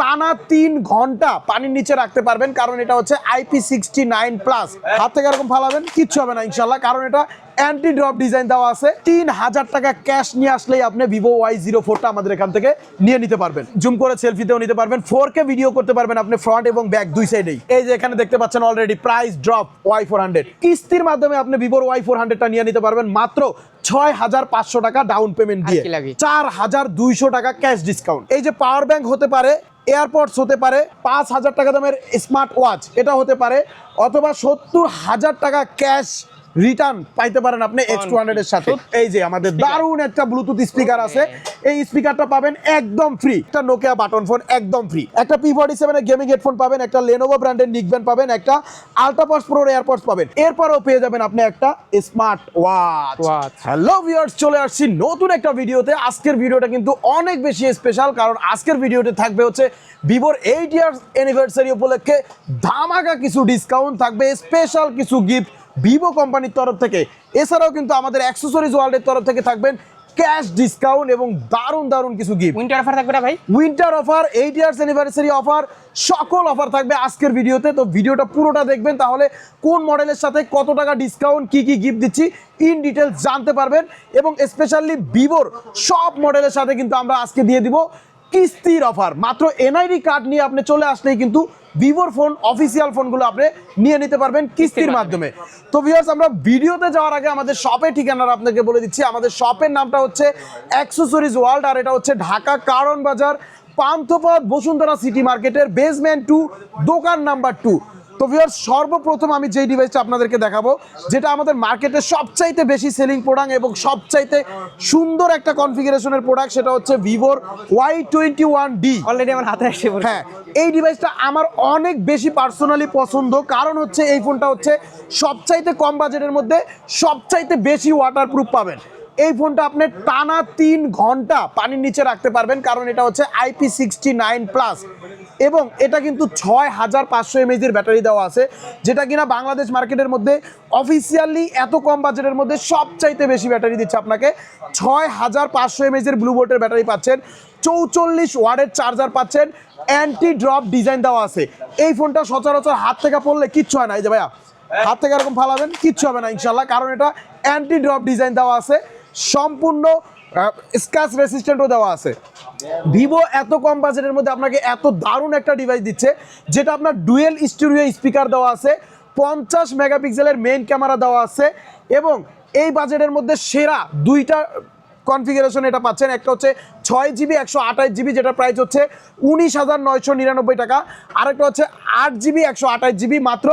টানা তিন ঘণ্টা পানির নিচে রাখতে পারবেন কারণ এটা হচ্ছে আইপি সিক্সটি নাইন প্লাস। হাত থেকে এরকম ফালাবেন কিচ্ছু হবে না ইনশাল্লাহ কারণ এটা অ্যান্টি ড্রপ ডিজাইন দেওয়া আছে। তিন হাজার টাকা ক্যাশ নিয়ে আসলেই আপনি ভিভো ওয়াই জিরো ফোরটা আমাদের এখান থেকে নিয়ে নিতে পারবেন। জুম করে সেলফিতেও নিতে পারবেন ফোর কে ভিডিও করতে পারবেন আপনি ফ্রন্ট এবং ব্যাক দুই সাইডেই এই যে এখানে দেখতে পাচ্ছেন already price drop Y four hundred কিস্তির মাধ্যমে আপনি ভিভোর ওয়াই ফোর হান্ড্রেডটা নিয়ে নিতে পারবেন মাত্র ছয় হাজার পাঁচশো টাকা ডাউন পেমেন্ট দিয়ে? চার হাজার দুইশো টাকা ক্যাশ ডিসকাউন্ট এই যে পাওয়ার ব্যাংক হতে পারে এয়ারপডস হতে পারে, পাঁচ হাজার টাকা দামের স্মার্ট ওয়াচ, এটা হতে পারে, অথবা সত্তর হাজার টাকা ক্যাশ রিটার্ন পাইতে পারেন আপনি এক্স টু হান্ড্রেড এর সাথে। এই যে আমাদের দারুণ একটা ব্লুটুথ স্পিকার আছে। এই স্পিকারটা পাবেন একদম ফ্রি একটা নোকিয়া বাটন ফোন একদম ফ্রি একটা P forty seven gaming headphone পাবেন একটা লেনোভো ব্র্যান্ডের নিকব্যান্ড পাবেন একটা আলট্রাপস প্রো এয়ারপডস পাবেন। এরপরও পেয়ে যাবেন আপনি একটা স্মার্ট ওয়াচ। হ্যালো ভিউয়ার্স চলে আসছি নতুন একটা ভিডিওতে আজকের ভিডিওটা কিন্তু অনেক বেশি স্পেশাল কারণ আজকের ভিডিওতে থাকবে হচ্ছে ভিভোর এইট ইয়ার্স অ্যানিভার্সারি উপলক্ষে ধামাকা কিছু ডিসকাউন্ট থাকবে স্পেশাল কিছু গিফট ভিভো কোম্পানির তরফ থেকে। এছাড়াও কিন্তু আমাদের অ্যাক্সেসরিজ ওয়ার্ল্ডের তরফ থেকে থাকবেন ক্যাশ ডিসকাউন্ট এবং দারুণ দারুণ কিছু গিফট উইন্টার অফার থাকবে না ভাই? Winter offer eight years anniversary offer সকল অফার থাকবে আজকের ভিডিওতে। তো ভিডিওটা পুরোটা দেখবেন তাহলে কোন মডেলের সাথে কত টাকা ডিসকাউন্ট কি কি গিফট দিচ্ছি ইন ডিটেলস জানতে পারবেন। এবং স্পেশালি ভিভোর সব মডেলের সাথে কিন্তু আমরা আজকে দিয়ে দিব কিস্তির অফার মাত্র এনআইডি কার্ড নিয়ে আপনি চলে আসলেই কিন্তু ভিভোর ফোন অফিসিয়াল ফোনগুলো আপনি নিয়ে নিতে পারবেন কিস্তির মাধ্যমে। তো ভিওর্স আমরা ভিডিওতে যাওয়ার আগে আমাদের শপের ঠিকানাটা আপনাকে বলে দিচ্ছি। আমাদের শপের নামটা হচ্ছে অ্যাক্সেসরিজ ওয়ার্ল্ড আর এটা হচ্ছে ঢাকা কারণ বাজার পান্থপথ বসুন্ধরা সিটি মার্কেটের বেসমেন্ট টু দোকান নাম্বার টু তো ভিউয়ার্স সর্বপ্রথম আমি যেই ডিভাইসটা আপনাদেরকে দেখাবো যেটা আমাদের মার্কেটে সবচাইতে বেশি সেলিং প্রোডাক্ট এবং সবচাইতে সুন্দর একটা কনফিগারেশনের প্রোডাক্ট সেটা হচ্ছে ভিভোর Y twenty one D already আমার হাতে আসছে হ্যাঁ এই ডিভাইসটা আমার অনেক বেশি পার্সোনালি পছন্দ। কারণ হচ্ছে এই ফোনটা হচ্ছে সবচাইতে কম বাজেটের মধ্যে সবচাইতে বেশি ওয়াটারপ্রুফ পাবেন। এই ফোনটা আপনি টানা তিন ঘণ্টা পানির নিচে রাখতে পারবেন, কারণ এটা হচ্ছে আইপি সিক্সটি নাইন প্লাস এবং এটা কিন্তু ছয় হাজার পাঁচশো এমএজির ব্যাটারি দেওয়া আছে, যেটা কিনা বাংলাদেশ মার্কেটের মধ্যে অফিসিয়ালি এত কম বাজেটের মধ্যে সবচাইতে বেশি ব্যাটারি দিচ্ছে আপনাকে। ছয় হাজার পাঁচশো এমএজির ব্লু বোল্টের ব্যাটারি পাচ্ছেন, চৌচল্লিশ ওয়ার্ডের চার্জার পাচ্ছেন অ্যান্টি ড্রপ ডিজাইন দেওয়া আছে। এই ফোনটা সচরাচর হাত থেকে পড়লে কিচ্ছু হয় না। এই যে ভাইয়া, হাত থেকে এরকম ফালাবেন, কিচ্ছু হবে না ইনশাল্লাহ কারণ এটা অ্যান্টি ড্রপ ডিজাইন দেওয়া আছে। সম্পূর্ণ স্ক্র্যাচ রেসিস্ট্যান্টও দেওয়া আছে। ভিভো এত কম বাজেটের মধ্যে আপনাকে এত দারুণ একটা ডিভাইস দিচ্ছে, যেটা আপনার ডুয়েল স্টুডিও স্পিকার দেওয়া আছে, পঞ্চাশ মেগাপিক্সেলের মেইন ক্যামেরা দেওয়া আছে, এবং এই বাজেটের মধ্যে সেরা দুইটা কনফিগারেশন এটা পাচ্ছেন। একটা হচ্ছে ছয় জিবি, একশো আঠাশ জিবি, যেটা প্রাইস হচ্ছে উনিশ হাজার নয়শো নিরানব্বই টাকা। আরেকটা হচ্ছে আট জিবি, একশো আঠাশ জিবি, মাত্র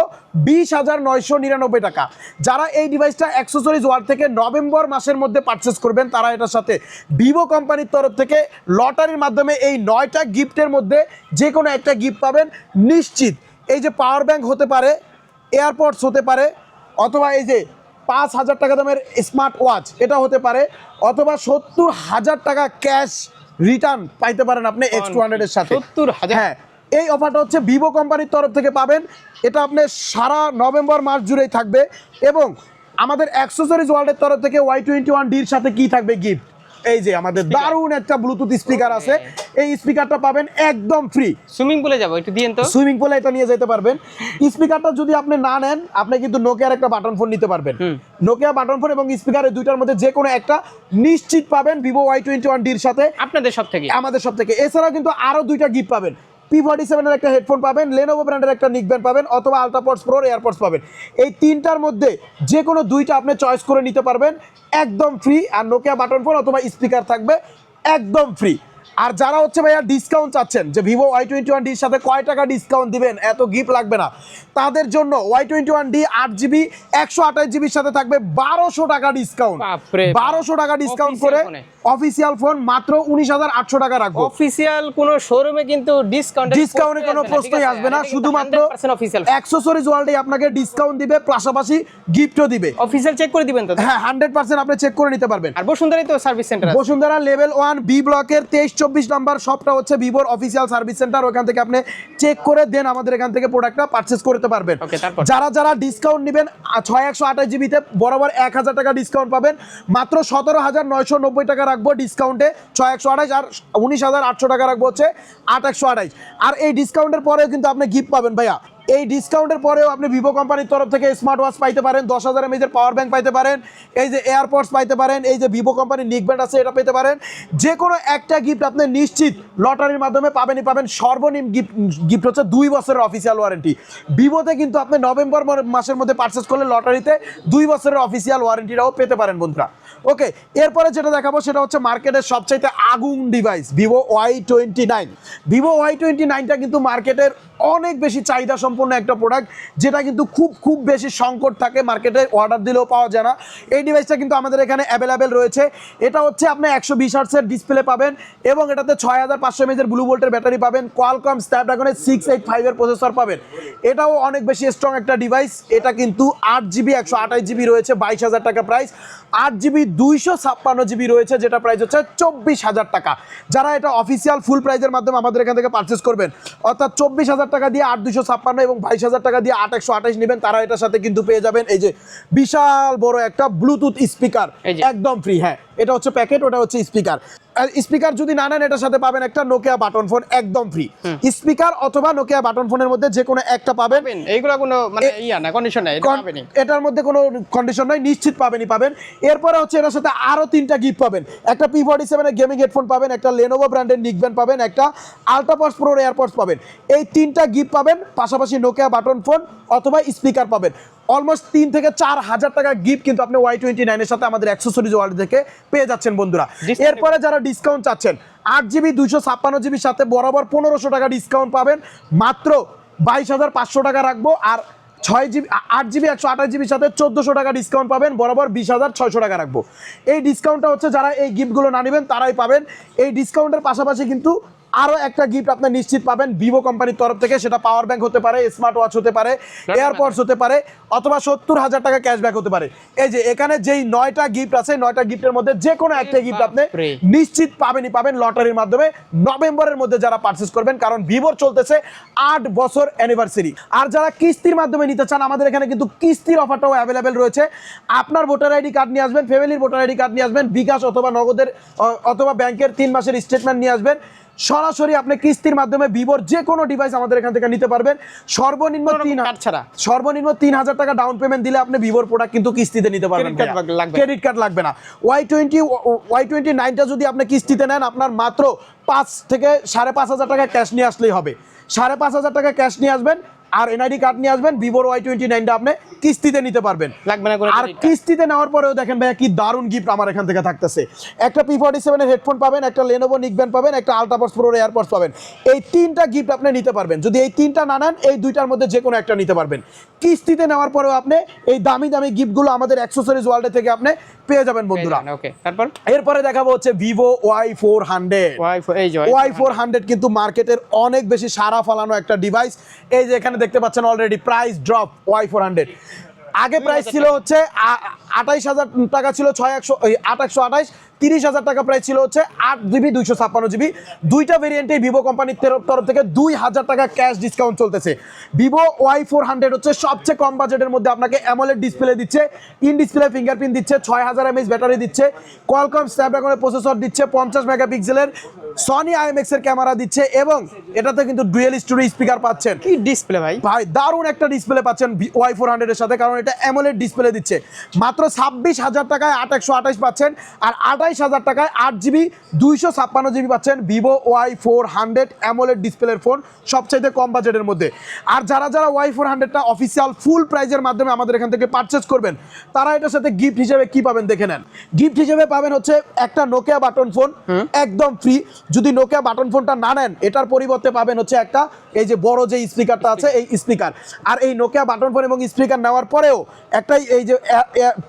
বিশ হাজার নয়শো নিরানব্বই টাকা। যারা এই ডিভাইসটা অ্যাক্সেসরিজ ওয়ার্ড থেকে নভেম্বর মাসের মধ্যে পারচেস করবেন, তারা এটার সাথে ভিভো কোম্পানির তরফ থেকে লটারির মাধ্যমে এই নয়টা গিফটের মধ্যে যে কোনো একটা গিফট পাবেন। নিশ্চিত এই যে পাওয়ার ব্যাংক হতে পারে এয়ারপডস হতে পারে, অথবা এই যে পাঁচ হাজার টাকা দামের স্মার্ট ওয়াচ এটা হতে পারে অথবা সত্তর হাজার টাকা ক্যাশ রিটার্ন পাইতে পারেন আপনি এক্স টু হান্ড্রেডের সাথে। 70,000? হ্যাঁ এই অফারটা হচ্ছে ভিভো কোম্পানির তরফ থেকে পাবেন এটা আপনি সারা নভেম্বর মাস জুড়েই থাকবে এবং আমাদের অ্যাক্সেসরিজ ওয়ার্ল্ডের তরফ থেকে ওয়াই টোয়েন্টি ওয়ান ডির সাথে কী থাকবে গিফট এই যে আমাদের দারুণ একটা ব্লুটুথ স্পিকার আছে। এই স্পিকারটা পাবেন একদম ফ্রি সুইমিং পুলে যাব একটু দিয়েন তো। সুইমিং পুলে এটা নিয়ে যেতে পারবেন। স্পিকারটা যদি আপনি না নেন আপনি কিন্তু নোকিয়ার একটা বাটন ফোন নিতে পারবেন। নোকিয়া বাটন ফোন এবং স্পিকারের দুইটার মধ্যে যে কোনো একটা নিশ্চিত পাবেন ভিভো ওয়াই টোয়েন্টি ওয়ান ডির সাথে। আপনাদের সব থেকে আমাদের সব থেকে এছাড়াও কিন্তু আরও দুইটা গিফট পাবেন। পি ফর্টি সেভেনের একটা হেডফোন পাবেন লেনোভো ব্র্যান্ডের একটা নিকব্যান্ড পাবেন অথবা আলট্রাপডস প্রো এয়ারপডস পাবেন। এই তিনটার মধ্যে যে কোনো দুইটা আপনি চয়েস করে নিতে পারবেন একদম ফ্রি আর নোকিয়া বাটন ফোন অথবা স্পিকার থাকবে একদম ফ্রি আর যারা হচ্ছে ভাইয়া ডিসকাউন্ট চাচ্ছেন যে ভিভো ওয়াই টোয়েন্টি ওয়ান ডির সাথে কয় টাকা ডিসকাউন্ট দিবেন এত গিফট লাগবে না। তাদের জন্য ওয়াই টোয়েন্টি ওয়ান ডি আট জিবি একশো আঠাশ জিবির সাথে থাকবে বারোশো টাকা ডিসকাউন্ট বারোশো টাকা ডিসকাউন্ট করে। অফিসিয়াল ফোন মাত্র উনিশ হাজার আটশো টাকা রাখব। অফিসিয়াল কোন শোরুমে কিন্তু ডিসকাউন্ট ডিসকাউন্টের কোনো প্রশ্নই আসবে না শুধুমাত্র অ্যাক্সেসরিজ ওয়ার্ল্ডে আপনাকে ডিসকাউন্ট দিবে পাশাপাশি গিফটও দিবে। অফিসিয়াল চেক করে দিবেন তো? হ্যাঁ হান্ড্রেড পার্সেন্ট আপনি চেক করে নিতে পারবেন। আর বসুন্ধরাই তো service centre Bashundhara level one B ব্লকের তেইশ চব্বিশ নাম্বার সবটা হচ্ছে ভিভোর অফিসিয়াল সার্ভিস সেন্টার ওখান থেকে আপনি চেক করে দেন আমাদের এখান থেকে প্রোডাক্টটা পারচেস করতে পারবেন। যারা যারা ডিসকাউন্ট নেবেন ছয় একশো আঠাশ জিবিতে বরাবর এক হাজার টাকা ডিসকাউন্ট পাবেন। মাত্র সতেরো হাজার নয়শো নব্বই টাকা রাখব ডিসকাউন্টে ছয় একশো আঠাইশ আর উনিশ হাজার আটশো টাকা রাখব হচ্ছে আট একশো আঠাইশ আর এই ডিসকাউন্টের পরেও কিন্তু আপনি গিফট পাবেন ভাইয়া। এই ডিসকাউন্টের পরেও আপনি ভিভো কোম্পানির তরফ থেকে স্মার্ট ওয়াচ পাইতে পারেন, দশ হাজার এমএজের পাওয়ার ব্যাংক পাইতে পারেন, এই যে এয়ারপডস পাইতে পারেন, এই যে ভিভো কোম্পানির নিক ব্যান্ড আছে, এটা পেতে পারেন। যে কোনো একটা গিফট আপনি নিশ্চিত লটারির মাধ্যমে পাবেনই পাবেন। সর্বনিম্ন গিফট গিফট হচ্ছে দুই বছরের অফিসিয়াল ওয়ারেন্টি ভিভোতে কিন্তু আপনি নভেম্বর মাসের মধ্যে পারচেস করলে লটারিতে দুই বছরের অফিসিয়াল ওয়ারেন্টিটাও পেতে পারেন বন্ধুরা। ওকে এরপরে যেটা দেখাবো সেটা হচ্ছে মার্কেটের সবচাইতে আগুন device Vivo Y twenty nine Vivo Y twenty নাইনটা কিন্তু মার্কেটের অনেক বেশি চাহিদা সম্পন্ন একটা প্রোডাক্ট যেটা কিন্তু খুব খুব বেশি সংকট থাকে মার্কেটে অর্ডার দিলেও পাওয়া যায় না। এই ডিভাইসটা কিন্তু আমাদের এখানে অ্যাভেলেবেল রয়েছে। এটা হচ্ছে আপনি একশো বিশ হার্টসের ডিসপ্লে পাবেন এবং এটাতে ছয় হাজার পাঁচশো এমএজের ব্লু ভোল্টের ব্যাটারি পাবেন। কোয়ালকম স্ন্যাপড্রাগনের সিক্স এইট ফাইভের প্রসেসর পাবেন। এটাও অনেক বেশি স্ট্রং একটা ডিভাইস এটা কিন্তু আট জিবি একশো আঠাশ জিবি রয়েছে, বাইশ হাজার টাকা প্রাইস আট জিবি দুইশো ছাপ্পান্ন জিবি রয়েছে, যেটা প্রাইস হচ্ছে চব্বিশ হাজার টাকা। যারা এটা অফিসিয়াল ফুল প্রাইজের মাধ্যমে আমাদের এখান থেকে পারচেস করবেন, অর্থাৎ চব্বিশ হাজার টাকা দিয়ে আট দুশো ছাপ্পান্ন এবং বাইশ হাজার টাকা দিয়ে আট একশো আঠাশ নেবেন তারা এটার সাথে কিন্তু পেয়ে যাবেন। এই যে বিশাল বড় একটা ব্লুটুথ স্পিকার। একদম ফ্রি হ্যাঁ। এটা হচ্ছে প্যাকেট ওটা হচ্ছে স্পিকার স্পিকার যদি না নেন এটার সাথে পাবেন একটা নোকিয়া বাটন ফোন একদম ফ্রি স্পিকার অথবা নোকিয়া বাটন ফোনের মধ্যে যে কোনো একটা পাবেন। এইগুলো কোনো মানে ইয়া না কন্ডিশন নাই এটার মধ্যে কোনো কন্ডিশন নয় নিশ্চিত পাবেনই পাবেন। এরপরে হচ্ছে এটার সাথে আরও তিনটা গিফট পাবেন। একটা পি ফর্টি সেভেনের গেমিং হেডফোন পাবেন একটা লেনোভো ব্র্যান্ডের নিকব্যান্ড পাবেন একটা আলট্রাপডস প্রোর এয়ারপডস পাবেন। এই তিনটা গিফট পাবেন পাশাপাশি নোকিয়া বাটন ফোন অথবা স্পিকার পাবেন। অলমোস্ট তিন থেকে চার হাজার টাকা গিফট কিন্তু আপনি ওয়াই টোয়েন্টি নাইনের সাথে আমাদের অ্যাক্সেসরিজ ওয়ার্ল্ড থেকে পেয়ে যাচ্ছেন বন্ধুরা। এরপরে যারা ডিসকাউন্ট চাচ্ছেন। আট জিবি দুশো ছাপ্পান্ন জিবির সাথে বরাবর পনেরোশো টাকা ডিসকাউন্ট পাবেন। মাত্র বাইশ হাজার পাঁচশো টাকা রাখব আর ছয় জিবি, আট জিবি, একশো আঠাশ জিবির সাথে চোদ্দোশো টাকা ডিসকাউন্ট পাবেন। বরাবর বিশ হাজার ছয়শো টাকা রাখব। এই ডিসকাউন্টটা হচ্ছে যারা এই গিফটগুলো না নেবেন, তারাই পাবেন। এই ডিসকাউন্টের পাশাপাশি কিন্তু আরও একটা গিফট আপনি নিশ্চিত পাবেন। ভিভো কোম্পানির তরফ থেকে সেটা পাওয়ার ব্যাংক হতে পারে স্মার্ট ওয়াচ হতে পারে এয়ারপডস হতে পারে অথবা সত্তর হাজার টাকা ক্যাশব্যাক হতে পারে। এই যে এখানে যেই নয়টা গিফট আছে নয়টা গিফটের মধ্যে যে কোনো একটা গিফট আপনি নিশ্চিত পাবেনই পাবেন লটারির মাধ্যমে। নভেম্বরের মধ্যে যারা পারচেস করবেন কারণ ভিভোর চলতেছে আট বছর অ্যানিভার্সারি আর যারা কিস্তির মাধ্যমে নিতে চান আমাদের এখানে কিন্তু কিস্তির অফারটাও অ্যাভেলেবেল রয়েছে। আপনার ভোটার আইডি কার্ড নিয়ে আসবেন ফ্যামিলির ভোটার আইডি কার্ড নিয়ে আসবেন বিকাশ অথবা নগদের অথবা ব্যাংকের তিন মাসের স্টেটমেন্ট নিয়ে আসবেন। সরাসরি আপনি কিস্তির মাধ্যমে ভিভোর যে কোনো ডিভাইস আমাদের এখান থেকে নিতে পারবেন সর্বনিম্ন তিন ছাড়া। সর্বনিম্ন তিন হাজার টাকা ডাউন পেমেন্ট দিলে আপনি ভিভোর প্রোডাক্ট কিন্তু কিস্তিতে নিতে পারবেন। ক্রেডিট কার্ড লাগবে না ওয়াই টোয়েন্টি ওয়াই টোয়েন্টি নাইনটা যদি আপনি কিস্তিতে নেন আপনার মাত্র পাঁচ থেকে সাড়ে পাঁচ হাজার টাকা ক্যাশ নিয়ে আসলেই হবে সাড়ে পাঁচ হাজার টাকা ক্যাশ নিয়ে আসবেন আর এনআইডি কার্ড নিয়ে আসবেন ভিভোর ওয়াই টোয়েন্টি নাইনটা আপনি কিস্তিতে নিতে পারবেন। লাগবে না আর কিস্তিতে নেওয়ার পরেও দেখেন ভাইয়া কি দারুণ গিফট আমার এখান থেকে থাকতেছে। একটা পি ফর্টি সেভেনের হেডফোন পাবেন একটা লেনোভো নিকব্যান্ড পাবেন একটা আলট্রাপডস প্রোর এয়ারপডস পাবেন। এই তিনটা গিফট আপনি নিতে পারবেন। যদি এই তিনটা না নেন এই দুইটার মধ্যে যে কোনো একটা নিতে পারবেন। কিস্তিতে নেওয়ার পরেও আপনি এই দামি দামি গিফটগুলো আমাদের অ্যাক্সেসরিজ ওয়ার্ল্ডে থেকে আপনি পেয়ে যাবেন বন্ধুরা। ওকে তারপর? এরপরে দেখাবো হচ্ছে Vivo Y four hundred Y Y four hundred কিন্তু মার্কেটের অনেক বেশি সারা ফলানো একটা ডিভাইস এই যে এখানে দেখতে পাচ্ছেন already price drop Y four hundred আগে প্রাইস ছিল হচ্ছে আঠাইশ হাজার টাকা ছিল ছয় একশো আট একশো আঠাইশ তিরিশ হাজার টাকা প্রাইস ছিল হচ্ছে আট জিবি দুইশো ছাপ্পান্ন জিবি। দুইটা ভেরিয়েন্টে ভিভো কোম্পানির তেরো- তরফ থেকে দুই হাজার টাকা ক্যাশ ডিসকাউন্ট চলতেছে। ভিভো ওয়াই ফোর হান্ড্রেড হচ্ছে সবচেয়ে কম বাজেটের মধ্যে আপনাকে অ্যামোলেড ডিসপ্লে দিচ্ছে ইন ডিসপ্লে ফিঙ্গারপ্রিন্ট দিচ্ছে ছয় হাজার এমএইচ ব্যাটারি দিচ্ছে কোয়ালকম স্ন্যাপড্রাগনের প্রসেসর দিচ্ছে পঞ্চাশ মেগাপিক্সেলের সনি আইএমএক্স এর ক্যামেরা দিচ্ছে এবং এটাতে কিন্তু ডুয়েল স্টোরি স্পিকার পাচ্ছেন। কি ডিসপ্লে ভাই? ভাই দারুণ একটা ডিসপ্লে পাচ্ছেন ওয়াই ফোর হান্ড্রেডের সাথে কারণ এটা অ্যামোলেড ডিসপ্লে দিচ্ছে। মাত্র ছাব্বিশ হাজার টাকায় আট একশো আঠাশ পাচ্ছেন আর আঠাইশ হাজার টাকায় আট জিবি দুইশো ছাপ্পান্ন জিবি পাচ্ছেন Vivo Y four hundred AMOLED ডিসপ্লের ফোন সবচাইতে কম বাজেটের মধ্যে। আর যারা যারা ওয়াই ফোর হান্ড্রেডটা অফিসিয়াল ফুল প্রাইজের মাধ্যমে আমাদের এখান থেকে পারচেস করবেন তারা এটার সাথে গিফট হিসেবে কি পাবেন দেখে নেন। গিফট হিসেবে পাবেন হচ্ছে একটা নোকিয়া বাটন ফোন একদম ফ্রি যদি নোকিয়া বাটন ফোনটা না নেন এটার পরিবর্তে পাবেন হচ্ছে একটা এই যে বড় যে স্পিকারটা আছে এই স্পিকার। আর এই নোকিয়া বাটন ফোন এবং স্পিকার নেওয়ার পরেও একটাই এই যে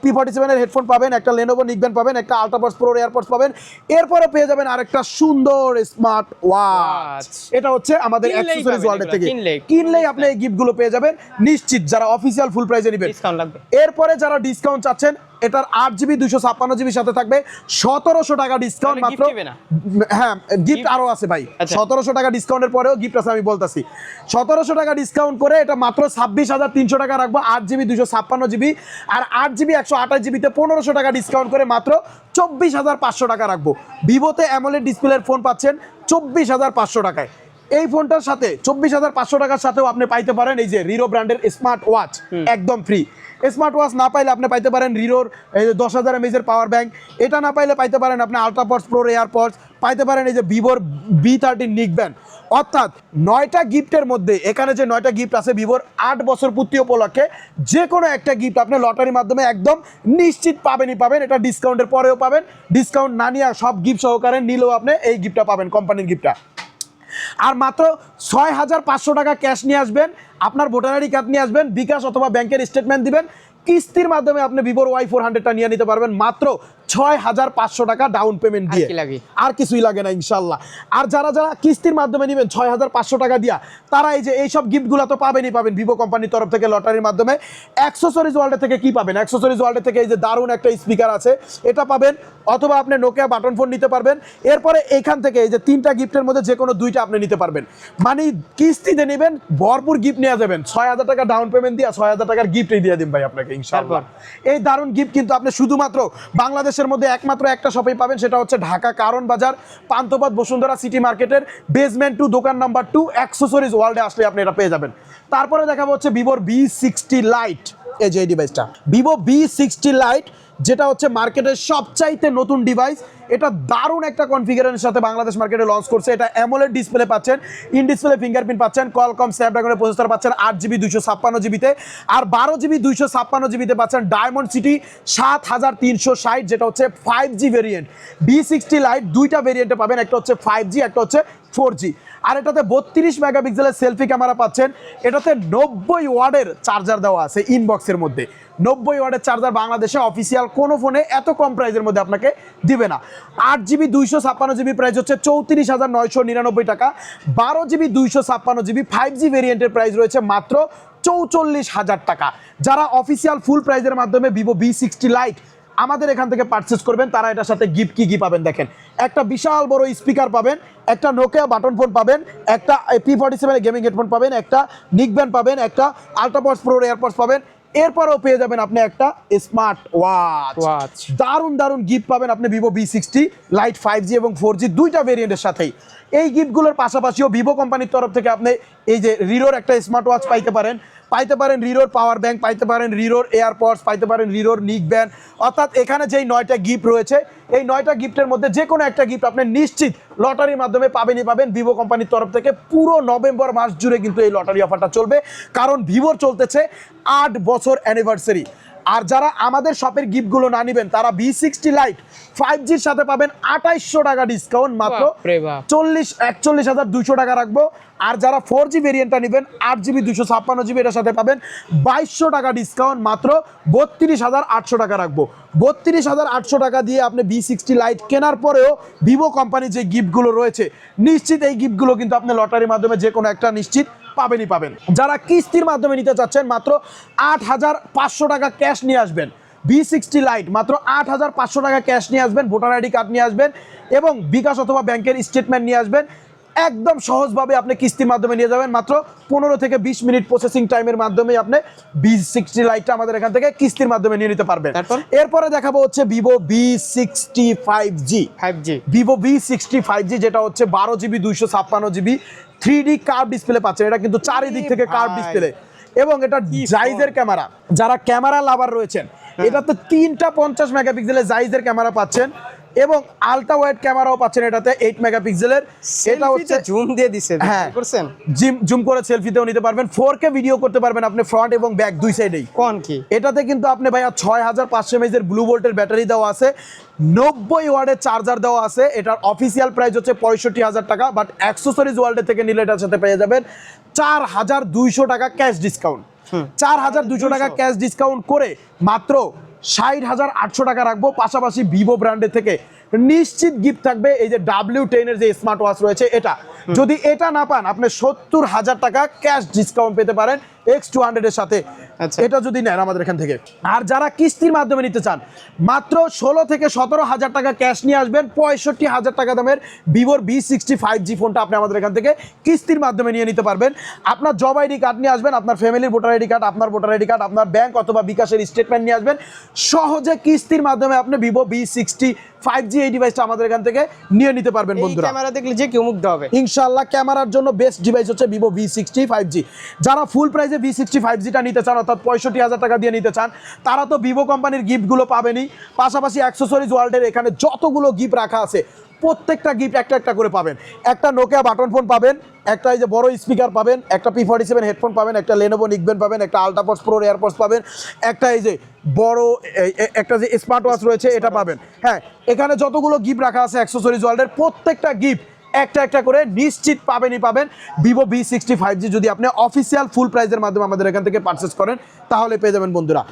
পি ফর্টি সেভেনের হেডফোন পাবেন একটা লেনোভো নিকব্যান্ড পাবেন একটা আলট্রাপডস প্রো এয়ারপডস পাবেন। এরপরে পেয়ে যাবেন আরেকটা সুন্দর স্মার্ট ওয়াচ এটা হচ্ছে আমাদের অ্যাক্সেসরিজ ওয়ার্ল্ডের থেকে। কিনলেই। কিনলেই আপনি এই গিফটগুলো পেয়ে যাবেন। নিশ্চিত যারা অফিসিয়াল ফুল প্রাইজে নেবেন। ডিসকাউন্ট লাগবে। এরপরে যারা ডিসকাউন্ট চাচ্ছেন এটার আট জিবি দুইশো ছাপ্পান্ন জিবির সাথে থাকবে। সতেরোশো টাকা ডিসকাউন্ট মাত্র। হ্যাঁ গিফট আরও আছে ভাই। আচ্ছা। সতেরোশো টাকা ডিসকাউন্টের পরেও গিফট আছে আমি বলতাছি। সতেরোশো টাকা ডিসকাউন্ট করে এটা মাত্র ছাব্বিশ হাজার তিনশো টাকা রাখব আট জিবি দুশো ছাপ্পান্ন জিবি আর আট জিবি একশো আঠাশ জিবিতে পনেরোশো টাকা ডিসকাউন্ট করে মাত্র চব্বিশ হাজার পাঁচশো টাকা রাখব। ভিভোতে অ্যামোলেড ডিসপ্লের ফোন পাচ্ছেন চব্বিশ হাজার পাঁচশো টাকায়। এই ফোনটার সাথে চব্বিশ হাজার পাঁচশো টাকার সাথেও আপনি পাইতে পারেন এই যে রিরো ব্র্যান্ডের স্মার্ট ওয়াচ একদম ফ্রি স্মার্ট ওয়াচ না পাইলে আপনি পাইতে পারেন রিরোর এই যে দশ হাজার এমএজের পাওয়ার ব্যাংক এটা না পাইলে পাইতে পারেন আপনি আলট্রাপডস প্রো এয়ারপডস পাইতে পারেন এই যে ভিভোর বি থার্টিন নিক ব্যান্ড অর্থাৎ নয়টা গিফটের মধ্যে এখানে যে নয়টা গিফট আছে ভিভোর আট বছর পূর্তি উপলক্ষে যে কোনো একটা গিফট আপনি লটারির মাধ্যমে একদম নিশ্চিত পাবেনই পাবেন। এটা ডিসকাউন্টের পরেও পাবেন। ডিসকাউন্ট না নিয়ে সব গিফট সহকারে নিলেও আপনি এই গিফটটা পাবেন কোম্পানির গিফটটা আর মাত্র ছয় হাজার পাঁচশো টাকা ক্যাশ নিয়ে আসবেন। আপনার ভোটার আইডি কার্ড নিয়ে আসবেন, বিকাশ অথবা ব্যাংকের স্টেটমেন্ট দিবেন। কিস্তির মাধ্যমে আপনি ভিভোর ওয়াই ফোর হান্ড্রেডটা নিয়ে নিতে পারবেন। মাত্র ছয় হাজার পাঁচশো টাকা ডাউন পেমেন্ট দিয়ে। লাগে? আর কিছুই লাগে না ইনশাল্লাহ। আর যারা যারা কিস্তির মাধ্যমে নেবেন ছয় হাজার পাঁচশো টাকা দিয়া তারা এই যে এইসব গিফটগুলো তো পাবেনই পাবেন ভিভো কোম্পানির তরফ থেকে লটারির মাধ্যমে। অ্যাক্সেসরিজ ওয়ার্ল্ডের থেকে কি পাবেন? অ্যাক্সেসরিজ ওয়ার্ল্ডের থেকে এই যে দারুণ একটা স্পিকার আছে এটা পাবেন। অথবা আপনি নোকিয়া বাটন ফোন নিতে পারবেন। এরপরে এখান থেকে এই যে তিনটা গিফটের মধ্যে যে কোনো দুইটা আপনি নিতে পারবেন। মানে কিস্তিতে নেবেন ভরপুর গিফট নিয়ে যাবেন। ছয় হাজার টাকা ডাউন পেমেন্ট দিয়ে ছয় হাজার টাকার গিফটই দিয়ে দিন ভাই আপনাকে। ইনশাআল্লাহ। এই দারুণ গিফট কিন্তু আপনি শুধুমাত্র বাংলাদেশের মধ্যে একমাত্র একটা শপেই পাবেন, সেটা হচ্ছে ঢাকা কারণ বাজার পান্তপথ বসুন্ধরা সিটি মার্কেটের বেসমেন্ট টু দোকান নাম্বার টু অ্যাক্সেসরিজ ওয়ার্ল্ডে আসলে আপনি এটা পেয়ে যাবেন। তারপরে দেখাবো হচ্ছে ভিভোর বি সিক্সটি লাইট এই যে ডিভাইসটা ভিভো বি সিক্সটি লাইট যেটা হচ্ছে মার্কেটের সবচাইতে নতুন ডিভাইস এটা দারুণ একটা কনফিগারেশনের সাথে বাংলাদেশ মার্কেটে লঞ্চ করছে। এটা অ্যামোলেড ডিসপ্লে পাচ্ছেন ইন ডিসপ্লে ফিঙ্গারপ্রিন্ট পাচ্ছেন কলকম স্ন্যাপড্রাগনের প্রসেসর পাচ্ছেন আট জিবি দুইশো ছাপ্পান্ন জিবিতে। আর বারো জিবি দুইশো ছাপ্পান্ন জিবিতে পাচ্ছেন ডায়মন্ড সিটি সাত হাজার তিনশো ষাট, যেটা হচ্ছে five G variant V sixty lite দুইটা ভেরিয়েন্টে পাবেন, একটা হচ্ছে ফাইভ জি একটা হচ্ছে ফোর জি আর এটাতে বত্রিশ মেগাপিক্সেলের সেলফি ক্যামেরা পাচ্ছেন, এটাতে নব্বই ওয়ার্ডের চার্জার দেওয়া আছে ইনবক্সের মধ্যে। নব্বই ওয়ার্ডের চার্জার বাংলাদেশে অফিসিয়াল কোনো ফোনে এত কম প্রাইসের মধ্যে আপনাকে দিবে না। আট জিবি, দুইশো ছাপ্পান্ন জিবি প্রাইস হচ্ছে চৌত্রিশ হাজার নয়শো নিরানব্বই টাকা। বারো জিবি, দুইশো ছাপ্পান্ন জিবি ফাইভ জি ভেরিয়েন্টের প্রাইস রয়েছে মাত্র চৌচল্লিশ হাজার টাকা। যারা অফিসিয়াল ফুল প্রাইজের মাধ্যমে ভিভো বি সিক্সটি লাইট আমাদের এখান থেকে পারচেস করবেন, তারা এটার সাথে গিফট কি কি পাবেন দেখেন। একটা বিশাল বড় স্পিকার পাবেন, একটা নোকিয়া বাটন ফোন পাবেন, একটা P forty seven gaming headphone পাবেন, একটা নিকব্যান্ড পাবেন, একটা আলট্রাপডস প্রো এয়ারপডস পাবেন এরপরেও পেয়ে যাবেন আপনি একটা স্মার্ট ওয়াচ ওয়াচ দারুণ দারুণ গিফট পাবেন আপনি Vivo V sixty lite five G এবং ফোর জি দুইটা ভেরিয়েন্টের সাথেই। এই গিফটগুলোর পাশাপাশিও ভিভো কোম্পানির তরফ থেকে আপনি এই যে রিরোর একটা স্মার্ট ওয়াচ পাইতে পারেন। পাইতে পারেন রিরোর পাওয়ার ব্যাংক পাইতে পারেন রিরোর এয়ারপডস পাইতে পারেন রিরোর নিক ব্যান্ড অর্থাৎ এখানে যেই নয়টা গিফট রয়েছে এই নয়টা গিফটের মধ্যে যে কোনো একটা গিফট আপনি নিশ্চিত লটারির মাধ্যমে পাবেনই পাবেন। ভিভো কোম্পানির তরফ থেকে পুরো নভেম্বর মাস জুড়ে কিন্তু এই লটারি অফারটা চলবে। কারণ ভিভোর চলতেছে আট বছর অ্যানিভার্সারি আর যারা আমাদের শপের গিফটগুলো না নেবেন তারা বি সিক্সটি লাইট ফাইভ জির সাথে পাবেন আঠাইশশো টাকা ডিসকাউন্ট মাত্র চল্লিশ একচল্লিশ হাজার দুশো টাকা রাখব। আর যারা ফোর জি ভেরিয়েন্টটা নেবেন, আট জিবি দুশো ছাপ্পান্ন জিবি এটার সাথে পাবেন। বাইশশো টাকা ডিসকাউন্ট মাত্র বত্রিশ হাজার আটশো টাকা রাখব। বত্রিশ হাজার আটশো টাকা দিয়ে আপনি বি সিক্সটি লাইট কেনার পরেও ভিভো কোম্পানির যে গিফটগুলো রয়েছে, নিশ্চিত এই গিফটগুলো কিন্তু আপনি লটারির মাধ্যমে যে কোনো একটা নিশ্চিত পাবেনই পাবেন। যারা কিস্তির মাধ্যমে নিতে চাচ্ছেন, মাত্র আট হাজার পাঁচশো টাকা ক্যাশ নিয়ে আসবেন। বি সিক্সটি লাইট মাত্র আট হাজার পাঁচশো টাকা ক্যাশ নিয়ে আসবেন, ভোটার আইডি কার্ড নিয়ে আসবেন এবং বিকাশ অথবা ব্যাংকের স্টেটমেন্ট নিয়ে আসবেন। একদম সহজভাবে আপনি কিস্তির মাধ্যমে নিয়ে যাবেন। মাত্র পনেরো থেকে বিশ মিনিট প্রসেসিং টাইমের মাধ্যমে আপনি বি সিক্সটি লাইটটা আমাদের এখান থেকে কিস্তির মাধ্যমে নিয়ে নিতে পারবেন। এরপরে দেখাবো হচ্ছে Vivo V sixty five G five G Vivo V sixty five G যেটা হচ্ছে বারো জিবি দুইশো ছাপ্পান্ন GB three D curve display পাচ্ছেন। এটা কিন্তু চারিদিক থেকে কার্ভ ডিসপ্লে এবং এটা জাইজের ক্যামেরা যারা ক্যামেরা লাভার রয়েছেন হ্যাঁ। এটাতে তিনটা পঞ্চাশ মেগাপিক্সেলের জাইজের ক্যামেরা পাচ্ছেন। এবং আলট্রা ওয়াইড ক্যামেরাও পাচ্ছেন এটাতে এইট মেগাপিক্সেলের এটা হচ্ছে জুম দিয়ে দিছে হ্যাঁ। করছেন? জিম জুম করে সেলফিতেও নিতে পারবেন। ফোর কে ভিডিও করতে পারবেন আপনি ফ্রন্ট এবং ব্যাক দুই সাইডেই কোন কি? এটাতে কিন্তু আপনি ভাইয়া ছয় হাজার পাঁচশো এমএজের ব্লু ভোল্টের ব্যাটারি দেওয়া আছে। নব্বই ওয়ার্ডের চার্জার দেওয়া আছে। এটার অফিসিয়াল প্রাইস হচ্ছে পঁয়ষট্টি হাজার টাকা বাট অ্যাক্সেসরিজ ওয়ার্ল্ডের থেকে নিলে এটার সাথে পেয়ে যাবেন চার হাজার দুইশো টাকা ক্যাশ ডিসকাউন্ট চার হাজার দুশো টাকা ক্যাশ ডিসকাউন্ট করে মাত্র ষাট হাজার আটশো টাকা রাখব। পাশাপাশি ভিভো ব্র্যান্ডের থেকে নিশ্চিত গিফট থাকবে এই যে ডাব্লিউ টেনের যে স্মার্ট ওয়াচ রয়েছে, এটা। যদি এটা না পান আপনি সত্তর হাজার টাকা ক্যাশ ডিসকাউন্ট পেতে পারেন এক্স টু হান্ড্রেডের সাথে। আচ্ছা। এটা যদি নেন আমাদের এখান থেকে। আর যারা কিস্তির মাধ্যমে নিতে চান মাত্র ষোলো থেকে সতেরো হাজার টাকা ক্যাশ নিয়ে আসবেন পঁয়ষট্টি হাজার টাকা দামের ভিভোর বি সিক্সটি ফাইভ জি ফোনটা আপনি আমাদের এখান থেকে কিস্তির মাধ্যমে নিয়ে নিতে পারবেন। আপনার জব আইডি কার্ড নিয়ে আসবেন আপনার ফ্যামিলির ভোটার আইডি কার্ড আপনার ভোটার আইডি কার্ড আপনার ব্যাংক অথবা বিকাশের স্টেটমেন্ট নিয়ে আসবেন। সহজে কিস্তির মাধ্যমে আপনি Vivo V sixty five G এই ডিভাইসটা আমাদের এখান থেকে নিয়ে নিতে পারবেন বন্ধুরা। ক্যামেরা দেখলে যে কেউ মুগ্ধ হবে। ইনশাল্লাহ ক্যামেরার জন্য বেস্ট ডিভাইস হচ্ছে Vivo V sixty five G যারা ফুল প্রাইসে ভি সিক্সটি ফাইভ জিটা নিতে চান, অর্থাৎ পঁয়ষট্টি হাজার টাকা দিয়ে নিতে চান, তারা তো ভিভো কোম্পানির গিফটগুলো পাবেনই। পাশাপাশি অ্যাক্সেসরিজ ওয়ার্ল্ডের এখানে যতগুলো গিফট রাখা আছে, প্রত্যেকটা গিফট একটা একটা করে পাবেন। একটা নোকিয়া বাটন ফোন পাবেন, একটা এই যে বড় স্পিকার পাবেন, একটা পি ফর্টি সেভেন হেডফোন পাবেন, একটা লেনোভো নিকবেন পাবেন, একটা আলট্রাপস প্রো এয়ারপডস পাবেন, একটা এই যে বড় একটা যে স্মার্ট ওয়াচ রয়েছে, এটা পাবেন। হ্যাঁ এখানে যতগুলো গিফট রাখা আছে অ্যাক্সেসরিজ ওয়ার্ল্ডের প্রত্যেকটা গিফট একটা একটা করে নিশ্চিত পাবেনই পাবেন। Vivo V sixty five G যদি আপনি অফিসিয়াল ফুল প্রাইজের মাধ্যমে আমাদের এখান থেকে পারচেস করেন, তাহলে পেয়ে যাবেন বন্ধুরা।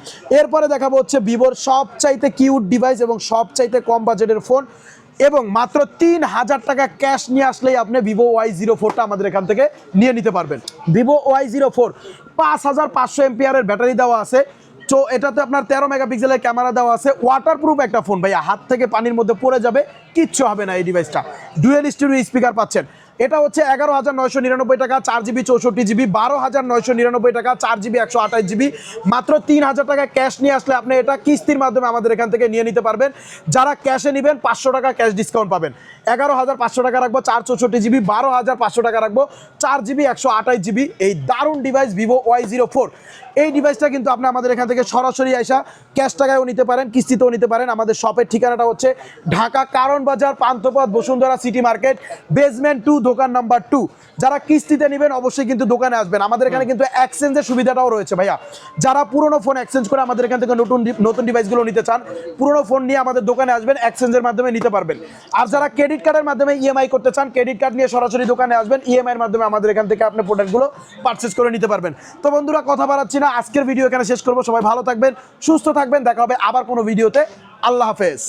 এরপরে দেখাবো হচ্ছে ভিভোর সবচাইতে কিউট ডিভাইস এবং সবচাইতে কম বাজেটের ফোন এবং মাত্র তিন হাজার টাকা ক্যাশ নিয়ে আসলেই আপনি ভিভো ওয়াই জিরো ফোরটা আমাদের এখান থেকে নিয়ে নিতে পারবেন। ভিভো ওয়াই জিরো ফোর পাঁচ হাজার পাঁচশো এমপিআরের ব্যাটারি দেওয়া আছে। তো এটাতে আপনার তেরো মেগাপিক্সেলের ক্যামেরা দেওয়া আছে। ওয়াটারপ্রুফ একটা ফোন ভাইয়া। হাত থেকে পানির মধ্যে পড়ে যাবে, কিচ্ছু হবে না এই ডিভাইসটা ডুয়েল স্টুডিও স্পিকার পাচ্ছেন। এটা হচ্ছে এগারো হাজার নয়শো নিরানব্বই টাকা, চার জিবি চৌষট্টি জিবি বারো হাজার নয়শো নিরানব্বই টাকা, চার জিবি একশো আঠাশ জিবি মাত্র তিন হাজার টাকা ক্যাশ নিয়ে আসলে আপনি এটা কিস্তির মাধ্যমে আমাদের এখান থেকে নিয়ে নিতে পারবেন। যারা ক্যাশে নেবেন, পাঁচশো টাকা ক্যাশ ডিসকাউন্ট পাবেন। এগারো হাজার পাঁচশো টাকা রাখব, চার চৌষট্টি জিবি বারো হাজার পাঁচশো টাকা রাখব, চার জিবি একশো আঠাশ জিবি এই দারুণ device Vivo Y zero four এই ডিভাইসটা কিন্তু আপনি আমাদের এখান থেকে সরাসরি আইসা ক্যাশ টাকায়ও নিতে পারেন, কিস্তিতেও নিতে পারেন। আমাদের শপের ঠিকানাটা হচ্ছে Dhaka Karwan Bazar, Panthapath, Bashundhara city market basement two দোকান নাম্বার টু যারা কিস্তিতে নেবেন অবশ্যই কিন্তু দোকানে আসবেন। আমাদের এখানে কিন্তু এক্সচেঞ্জের সুবিধাটাও রয়েছে ভাইয়া। যারা পুরনো ফোন এক্সচেঞ্জ করে আমাদের এখান থেকে নতুন নতুন ডিভাইসগুলো নিতে চান, পুরনো ফোন নিয়ে আমাদের দোকানে আসবেন এক্সচেঞ্জের মাধ্যমে নিতে পারবেন। আর যারা ক্রেডিট কার্ডের মাধ্যমে ইএমআই করতে চান ক্রেডিট কার্ড নিয়ে সরাসরি দোকানে আসবেন ইএমআই এর মাধ্যমে আমাদের এখান থেকে আপনি প্রোডাক্টগুলো পারচেস করে নিতে পারবেন। তো বন্ধুরা, কথা বাড়াচ্ছি না, আজকের ভিডিও এখানে শেষ করব। সবাই ভালো থাকবেন, সুস্থ থাকবেন। দেখা হবে আবার কোনো ভিডিওতে আল্লাহ হাফেজ।